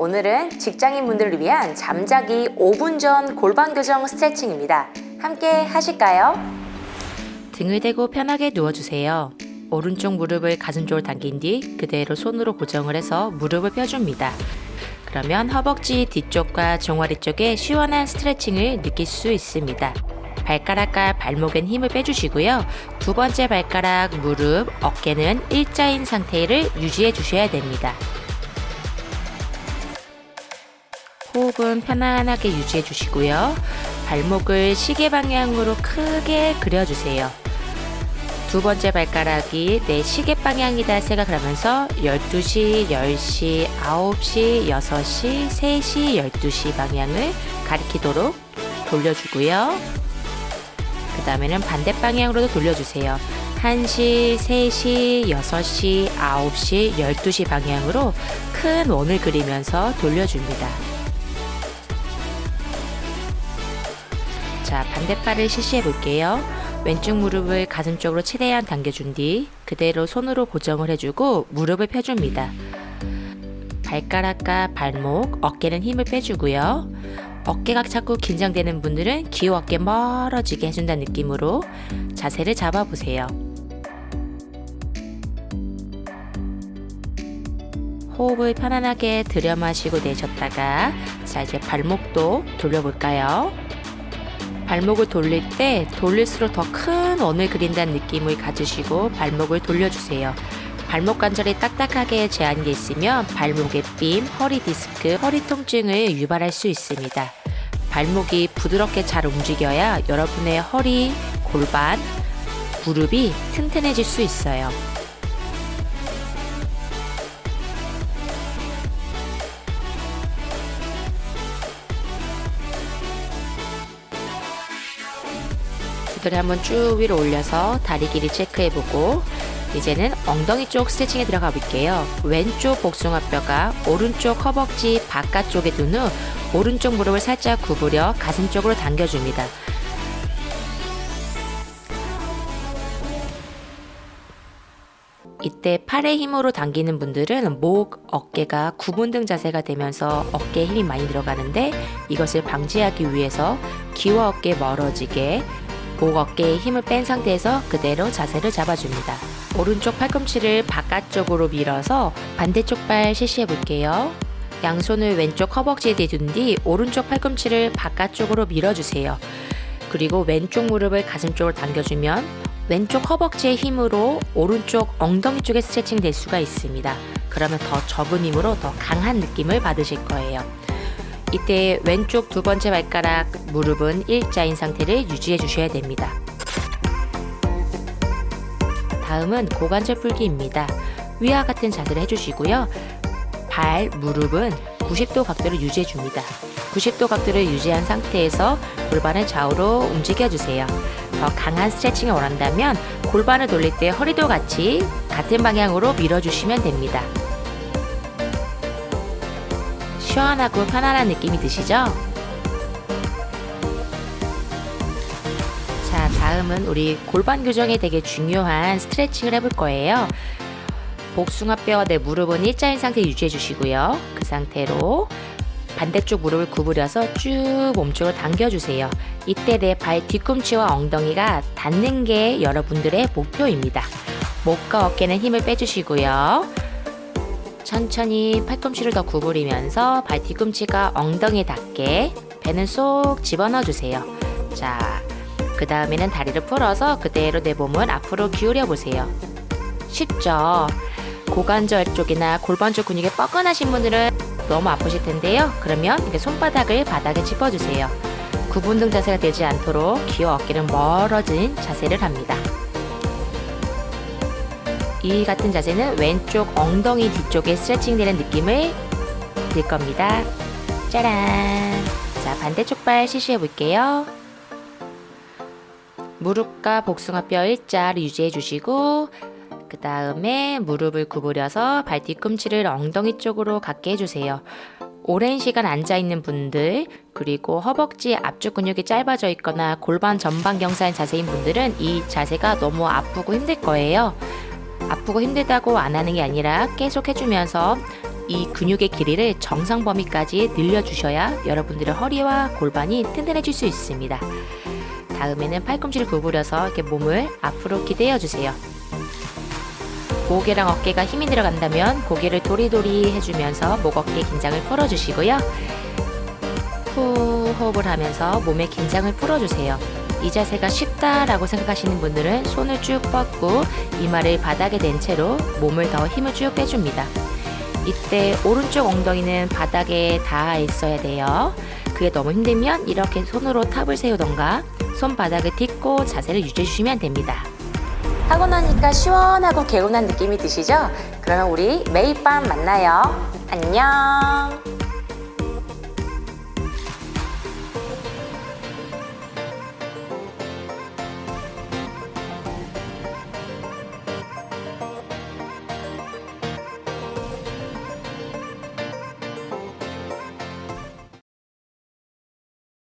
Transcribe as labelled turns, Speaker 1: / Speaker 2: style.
Speaker 1: 오늘은 직장인분들을 위한 잠자기 5분 전 골반 교정 스트레칭입니다. 함께 하실까요? 등을 대고 편하게 누워주세요. 오른쪽 무릎을 가슴 쪽으로 당긴 뒤 그대로 손으로 고정을 해서 무릎을 펴줍니다. 그러면 허벅지 뒤쪽과 종아리 쪽에 시원한 스트레칭을 느낄 수 있습니다. 발가락과 발목엔 힘을 빼주시고요. 두 번째 발가락, 무릎, 어깨는 일자인 상태를 유지해 주셔야 됩니다. 호흡은 편안하게 유지해 주시고요. 발목을 시계 방향으로 크게 그려주세요. 두 번째 발가락이 내 시계 방향이다 생각을 하면서 12시, 10시, 9시, 6시, 3시, 12시 방향을 가리키도록 돌려주고요. 그 다음에는 반대 방향으로도 돌려주세요. 1시, 3시, 6시, 9시, 12시 방향으로 큰 원을 그리면서 돌려줍니다. 자, 반대발을 실시해 볼게요. 왼쪽 무릎을 가슴 쪽으로 최대한 당겨준 뒤 그대로 손으로 고정을 해주고 무릎을 펴줍니다. 발가락과 발목, 어깨는 힘을 빼주고요. 어깨가 자꾸 긴장되는 분들은 기어 어깨 멀어지게 해준다는 느낌으로 자세를 잡아보세요. 호흡을 편안하게 들여 마시고 내쉬었다가 자 이제 발목도 돌려볼까요? 발목을 돌릴 때 돌릴수록 더 큰 원을 그린다는 느낌을 가지시고 발목을 돌려주세요. 발목 관절이 딱딱하게 제한이 돼 있으면 발목의 삔, 허리 디스크, 허리 통증을 유발할 수 있습니다. 발목이 부드럽게 잘 움직여야 여러분의 허리, 골반, 무릎이 튼튼해질 수 있어요. 두드려 한번 쭉 위로 올려서 다리 길이 체크해보고 이제는 엉덩이 쪽 스트레칭에 들어가 볼게요. 왼쪽 복숭아뼈가 오른쪽 허벅지 바깥쪽에 둔 후 오른쪽 무릎을 살짝 구부려 가슴 쪽으로 당겨줍니다. 이때 팔의 힘으로 당기는 분들은 목, 어깨가 구분등 자세가 되면서 어깨에 힘이 많이 들어가는데 이것을 방지하기 위해서 귀와 어깨 멀어지게 목 어깨에 힘을 뺀 상태에서 그대로 자세를 잡아줍니다. 오른쪽 팔꿈치를 바깥쪽으로 밀어서 반대쪽 발 실시해 볼게요. 양손을 왼쪽 허벅지에 대둔 뒤 오른쪽 팔꿈치를 바깥쪽으로 밀어주세요. 그리고 왼쪽 무릎을 가슴 쪽으로 당겨주면 왼쪽 허벅지의 힘으로 오른쪽 엉덩이 쪽에 스트레칭 될 수가 있습니다. 그러면 더 적은 힘으로 더 강한 느낌을 받으실 거예요. 이때 왼쪽 두 번째 발가락 무릎은 일자인 상태를 유지해 주셔야 됩니다. 다음은 고관절 풀기입니다. 위와 같은 자세를 해주시고요. 발, 무릎은 90도 각도를 유지해 줍니다. 90도 각도를 유지한 상태에서 골반을 좌우로 움직여 주세요. 더 강한 스트레칭을 원한다면 골반을 돌릴 때 허리도 같이 같은 방향으로 밀어주시면 됩니다. 시원하고 편안한 느낌이 드시죠? 자, 다음은 우리 골반 교정에 되게 중요한 스트레칭을 해볼 거예요. 복숭아뼈와 내 무릎은 일자인 상태 유지해 주시고요. 그 상태로 반대쪽 무릎을 구부려서 쭉 몸쪽으로 당겨주세요. 이때 내 발 뒤꿈치와 엉덩이가 닿는 게 여러분들의 목표입니다. 목과 어깨는 힘을 빼주시고요. 천천히 팔꿈치를 더 구부리면서 발 뒤꿈치가 엉덩이에 닿게 배는 쏙 집어넣어 주세요. 자, 그 다음에는 다리를 풀어서 그대로 내 몸을 앞으로 기울여 보세요. 쉽죠? 고관절 쪽이나 골반 쪽 근육이 뻐근하신 분들은 너무 아프실 텐데요. 그러면 이렇게 손바닥을 바닥에 짚어주세요. 구분등 자세가 되지 않도록 귀와 어깨는 멀어진 자세를 합니다. 이 같은 자세는 왼쪽 엉덩이 뒤쪽에 스트레칭 되는 느낌을 들 겁니다. 짜란! 자, 반대쪽 발 실시해 볼게요. 무릎과 복숭아뼈 일자를 유지해 주시고, 그 다음에 무릎을 구부려서 발 뒤꿈치를 엉덩이 쪽으로 갖게 해주세요. 오랜 시간 앉아 있는 분들, 그리고 허벅지 앞쪽 근육이 짧아져 있거나 골반 전방 경사인 자세인 분들은 이 자세가 너무 아프고 힘들 거예요. 아프고 힘들다고 안 하는 게 아니라 계속 해주면서 이 근육의 길이를 정상 범위까지 늘려주셔야 여러분들의 허리와 골반이 튼튼해질 수 있습니다. 다음에는 팔꿈치를 구부려서 이렇게 몸을 앞으로 기대어 주세요. 목이랑 어깨가 힘이 들어간다면 고개를 도리도리 해주면서 목 어깨 긴장을 풀어주시고요. 후 호흡을 하면서 몸의 긴장을 풀어주세요. 이 자세가 쉽다라고 생각하시는 분들은 손을 쭉 뻗고 이마를 바닥에 댄 채로 몸을 더 힘을 쭉 빼줍니다. 이때 오른쪽 엉덩이는 바닥에 닿아 있어야 돼요. 그게 너무 힘들면 이렇게 손으로 탑을 세우던가 손바닥을 딛고 자세를 유지해 주시면 됩니다. 하고 나니까 시원하고 개운한 느낌이 드시죠? 그러면 우리 매일 밤 만나요. 안녕.